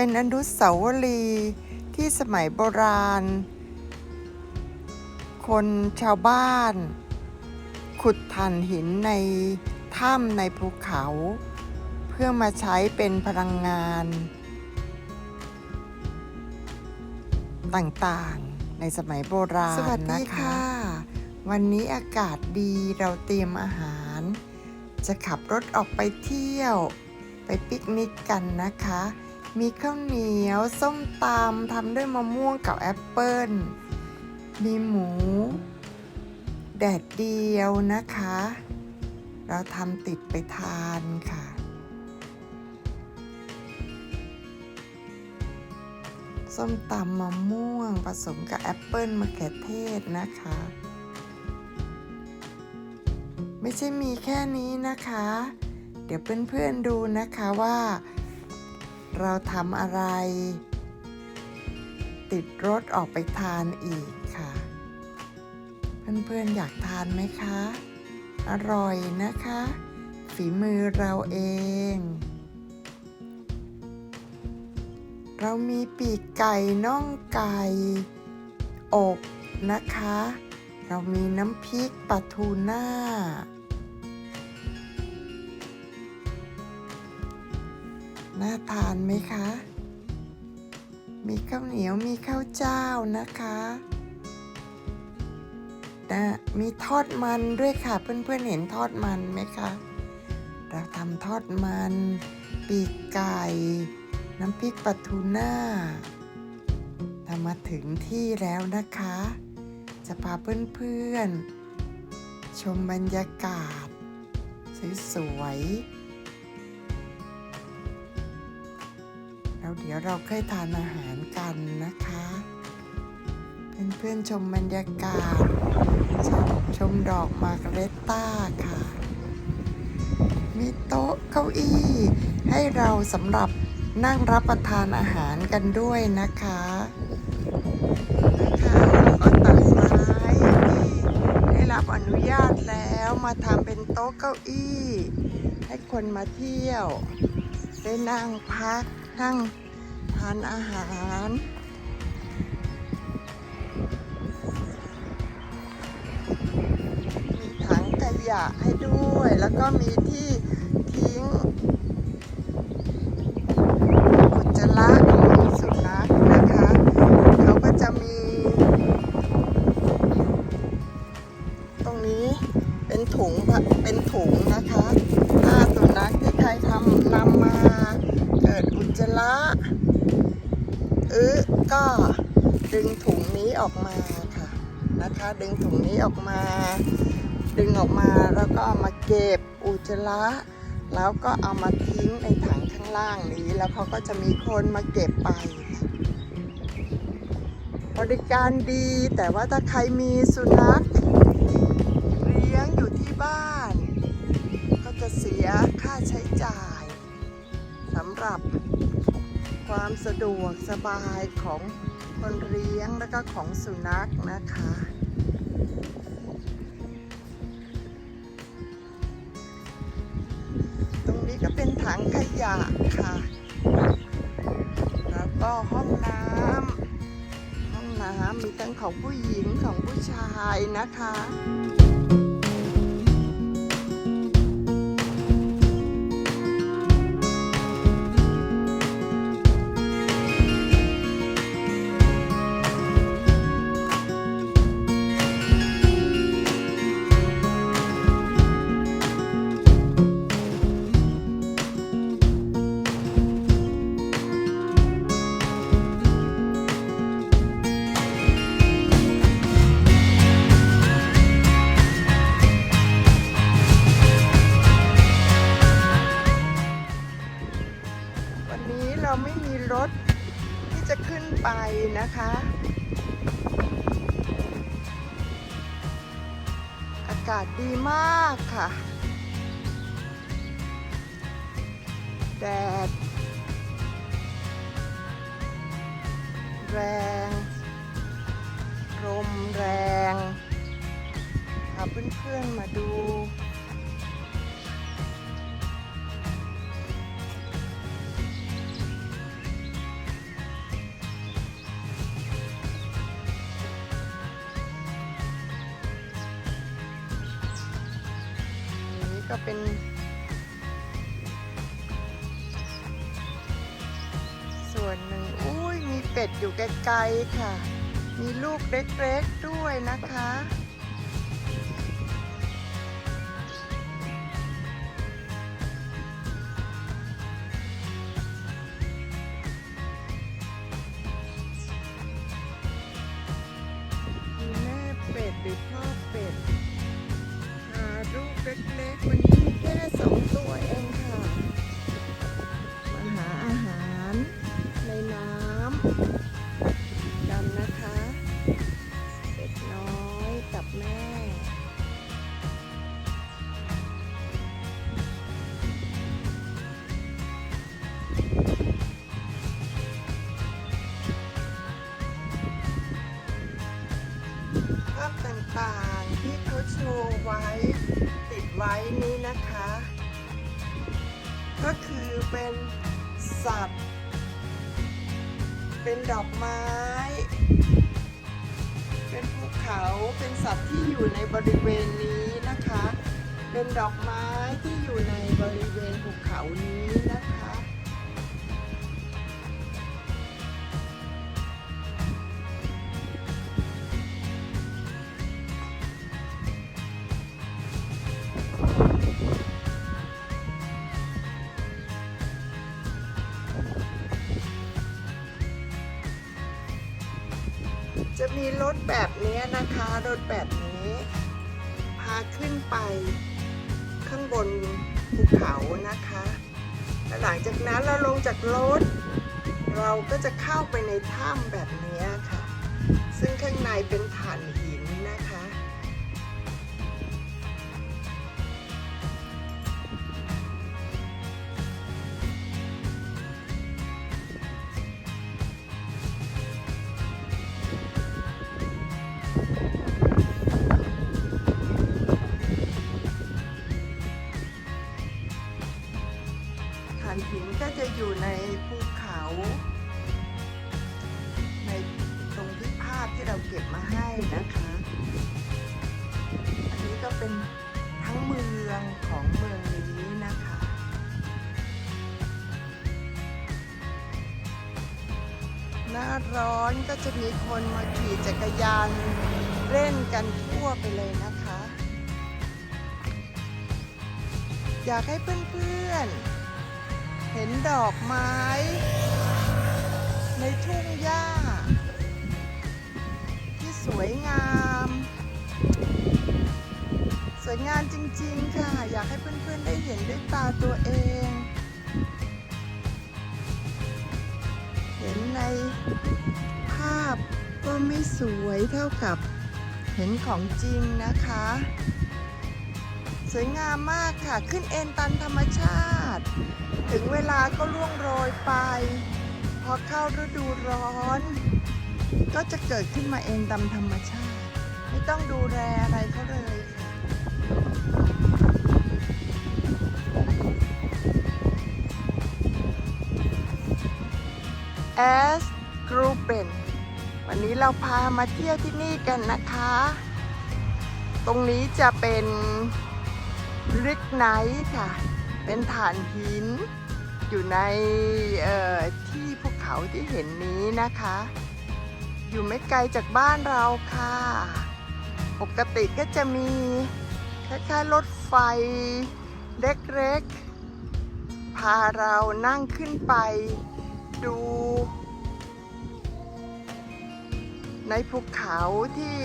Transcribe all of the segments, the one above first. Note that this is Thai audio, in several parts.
เป็นอนุสาวรีย์ที่สมัยโบราณ คนชาวบ้าน ขุดถ่านหินในถ้ำในภูเขา เพื่อมาใช้เป็นพลังงาน ต่างๆในสมัยโบราณสวัสดีนะคะค่ะ วันนี้อากาศดีเราเตรียมอาหาร จะขับรถออกไปเที่ยวไปปิกนิกกันนะคะ มีข้าวเหนียว ส้มตำทำด้วยมะม่วงกับแอปเปิ้ลมีหมู แดดเดียวนะคะ เราทำติดไปทานค่ะ ส้มตำมะม่วงผสมกับแอปเปิ้ลมะเขือเทศนะคะ ไม่ใช่มีแค่นี้นะคะ เดี๋ยวเพื่อนๆดูนะคะว่า เราทำอะไร ติดรถออกไปทานอีกค่ะ เพื่อนๆอยากทานไหมคะ อร่อยนะคะ ฝีมือเราเอง เรามีปีกไก่น่องไก่อบนะคะ เรามีน้ำพริกปลาทูน่า น่าทานไหมคะ มีข้าวเหนียวมีข้าวเจ้านะคะนะมีทอดมันด้วยค่ะ เพื่อนๆเห็นทอดมันไหมคะ เราทำทอดมัน ปีกไก่ น้ำพริกปลาทูน่าเรามาถึงที่แล้วนะคะ จะพาเพื่อนๆชมบรรยากาศ สวยๆ แล้วเดี๋ยวเราค่อยทานอาหารกันนะคะเพื่อนๆชมบรรยากาศ ชมชมดอกมาร์กาเรตต้าค่ะ มีโต๊ะเก้าอี้ ให้เราสำหรับนั่งรับประทานอาหารกันด้วยนะคะนะคะเราก็ตัดไม้ที่ได้รับอนุญาตแล้วมาทำเป็นโต๊ะเก้าอี้ ให้คนมาเที่ยว ได้นั่งพัก นั่งทานอาหารมีถังขยะให้ด้วย แล้วก็มีที่ทิ้งอุจจาระ ระเออก็ดึงถุงนี้ออกมาค่ะนะคะ ดึงถุงนี้ออกมา ดึงออกมาแล้วก็มาเก็บอุจจาระแล้วก็เอามาทิ้งในถังข้างล่างนี้ แล้วเขาก็จะมีคนมาเก็บไปบริการดีแต่ว่าถ้าใครมีสุนัขเลี้ยงอยู่ที่บ้าน ก็จะเสียค่าใช้จ่ายสำหรับ ความสะดวกสบายของคนเลี้ยงแล้วก็ของสุนัขนะคะ ตรงนี้ก็เป็นถังขยะค่ะ แล้วก็ห้องน้ำห้องน้ำมีทั้งของผู้หญิงของผู้ชายนะคะ นะคะ อากาศดีมากค่ะ แดด แรงลมแรงพาเพื่อนๆมาดู เป็นส่วนหนึ่งอุ้ยมีเป็ดอยู่ไกลๆค่ะ มีลูกเล็กๆด้วยนะคะ ดอกไม้ เป็นภูเขาเป็นสัตว์ที่อยู่ในบริเวณนี้นะคะ เป็นดอกไม้ที่อยู่ในบริเวณภูเขานี้นะคะ นะคะรถแบบนี้ พาขึ้นไปข้างบนภูเขานะคะและหลังจากนั้นเราลงจากรถ เราก็จะเข้าไปในถ้ำแบบนี้ค่ะ ซึ่งข้างในเป็นฐานหิน จะมีคนมาขี่จักรยานเล่นกันทั่วไปเลยนะคะ อยากให้เพื่อนๆ เห็นดอกไม้ ในทุ่งหญ้า ที่สวยงาม สวยงามจริงๆค่ะ อยากให้เพื่อนๆ ได้เห็นด้วยตาตัวเอง เห็นในาพก็ไม่สวยเท่ากับเห็นของจริงนะคะ สวยงามมากค่ะ ขึ้นเอ็นตันธรรมชาติ ถึงเวลาก็ล่วงโรยไป พอเข้าฤดูร้อน ก็จะเกิดขึ้นมาเองตามธรรมชาติ ไม่ต้องดูแลอะไรเขาเลยค่ะแอสกรูเปน วันนี้เราพามาเที่ยวที่นี่กันนะคะ ตรงนี้จะเป็นริกไนท์ค่ะ เป็นฐานหิน อยู่ในที่ภูเขาที่เห็นนี้นะคะ อยู่ไม่ไกลจากบ้านเราค่ะ ปกติก็จะมีคล้ายๆรถไฟเล็กๆ พาเรานั่งขึ้นไปดู ในภูเขาที่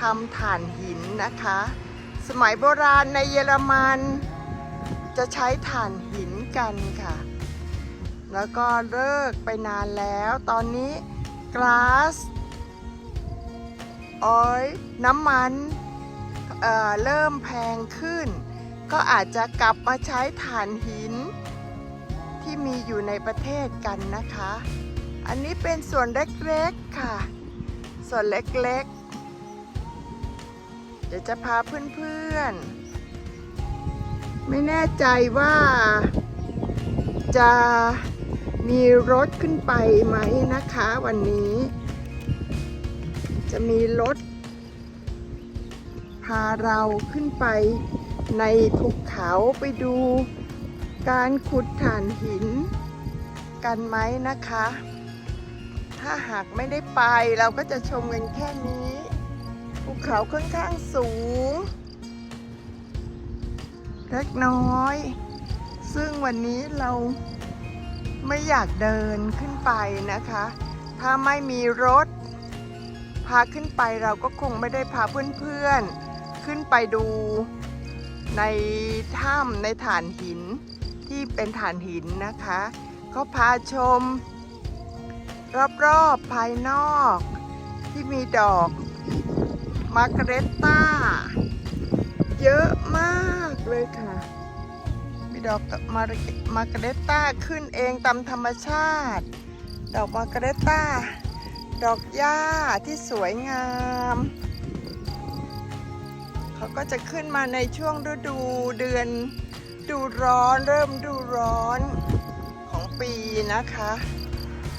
ทำถ่านหินนะคะ สมัยโบราณในเยอรมันจะใช้ถ่านหินกันค่ะ แล้วก็เลิกไปนานแล้ว ตอนนี้กลาสออยน้ำมันเเริ่มแพงขึ้น ก็อาจจะกลับมาใช้ถ่านหิน ที่มีอยู่ในประเทศกันนะคะ อันนี้เป็นส่วนเล็กๆค่ะ ส่วนเล็กๆ เดี๋ยวจะพาเพื่อนๆ ไม่แน่ใจว่าจะมีรถขึ้นไปไหมนะคะวันนี้ จะมีรถ พาเราขึ้นไปในภูเขาไปดูการขุดถ่านหินกันไหมนะคะ ถ้าหากไม่ได้ไปเราก็จะชมกันแค่นี้ ภูเขาค่อนข้างสูงเล็กน้อย ซึ่งวันนี้เราไม่อยากเดินขึ้นไปนะคะ ถ้าไม่มีรถ พาขึ้นไปเราก็คงไม่ได้พาเพื่อนๆ ขึ้นไปดูในถ้ำในฐานหินที่เป็นฐานหินนะคะก็พาชม รอบๆภายนอก ที่มีดอกมาร์กาเรตตาเยอะมากเลยค่ะ มีดอกมาร์มาร์กาเรตตาขึ้นเองตามธรรมชาติ ดอกมาร์กาเรตตาดอกหญ้าที่สวยงาม เขาก็จะขึ้นมาในช่วงฤดูเดือนดูร้อนเริ่มดูร้อนของปีนะคะ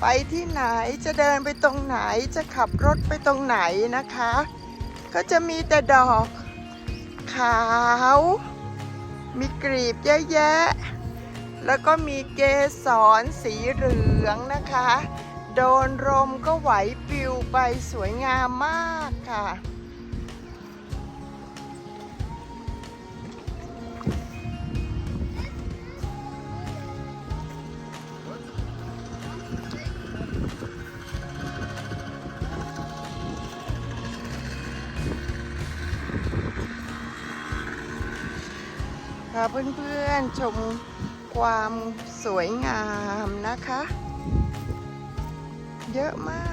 ไปที่ไหนจะเดินไปตรงไหนจะขับรถไปตรงไหนนะคะ ก็จะมีแต่ดอกขาว มีกลีบเยอะแยะ แล้วก็มีเกสรสีเหลืองนะคะ โดนลมก็ไหวปลิวไปสวยงามมากค่ะาเพื่อนๆชมความสวยงามนะคะ เยอะมาก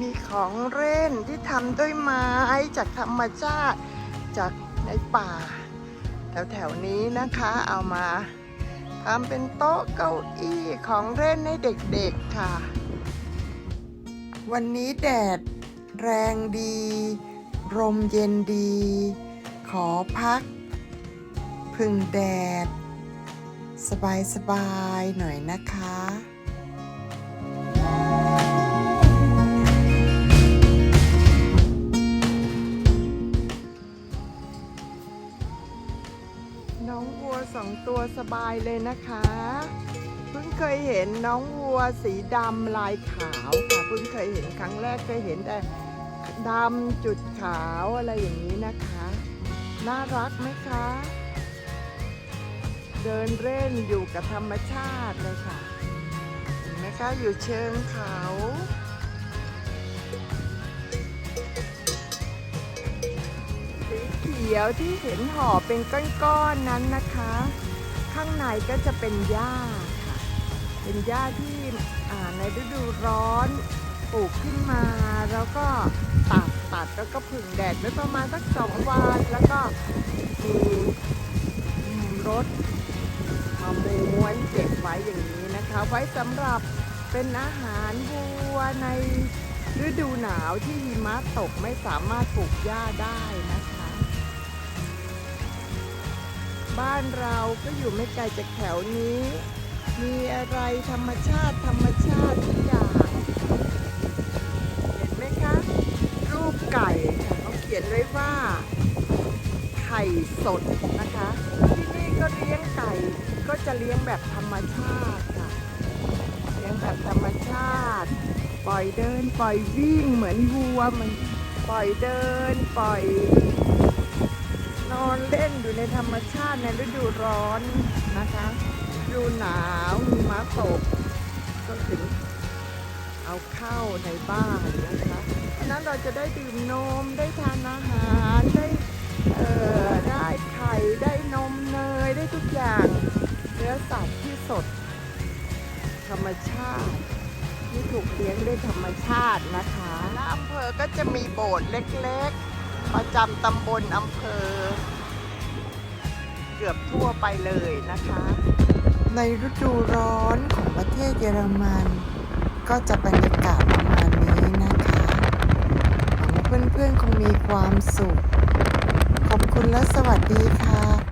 มีของเล่นที่ทำด้วยไม้จากธรรมชาติจากในป่า แถวๆนี้นะคะเอามาทำเป็นโต๊ะเก้าอี้ของเล่นให้เด็กๆค่ะ วันนี้แดดแรงดีลมเย็นดี ขอพัก พึ่งแดด สบาย ๆ หน่อยนะคะ ตัวสบายเลยนะคะ เพิ่งเคยเห็นน้องวัวสีดำลายขาวค่ะ เพิ่งเคยเห็นครั้งแรกเคยเห็นแต่ดำจุดขาวอะไรอย่างนี้นะคะ น่ารักไหมคะ เดินเล่นอยู่กับธรรมชาติเลยค่ะเห็นไหมคะอยู่เชิงเขาสีเขียวที่เห็นห่อเป็นก้อนๆนั้นนะคะ ข้างในก็จะเป็นหญ้าค่ะ เป็นหญ้าที่ในฤดูร้อนปลูกขึ้นมา แล้วก็ตัดตัดแล้วก็ผึ่งแดดไว้ประมาณสักสองวันแล้วก็มีรถมาม้วนเก็บไว้อย่างนี้นะคะ ไว้สำหรับเป็นอาหารวัวในฤดูหนาวที่หิมะตกไม่สามารถปลูกหญ้าได้นะคะ บ้านเราก็อยู่ไม่ไกลจากแถวนี้ มีอะไรธรรมชาติธรรมชาติทุกอย่าง เห็นไหมคะ รูปไก่ค่ะเขาเขียนไว้ว่า ไข่สดนะคะ ที่นี่ก็เลี้ยงไก่ก็จะเลี้ยงแบบธรรมชาติค่ะ เลี้ยงแบบธรรมชาติ ปล่อยเดินปล่อยวิ่งเหมือนวัวมันปล่อยเดินปล่อย นอนเล่นอยู่ในธรรมชาติในฤดูร้อนนะคะฤดูหนาวมีม้าตกก็ถึงเอาเข้าในบ้านนะคะเพราะฉะนั้นเราจะได้ดื่มนมได้ทานอาหารได้เอ่อได้ไข่ได้นมเนยได้ทุกอย่างเนื้อสัตว์ที่สด ธรรมชาติที่ถูกเลี้ยงด้วยธรรมชาตินะคะและอำเภอก็จะมีโบสถ์เล็กๆ ประจำตำบลอำเภอ เกือบทั่วไปเลยนะคะ ในฤดูร้อนของประเทศเยอรมัน ก็จะบรรยากาศประมาณนี้นะคะหวังเพื่อนๆคงมีความสุข ขอบคุณและสวัสดีค่ะ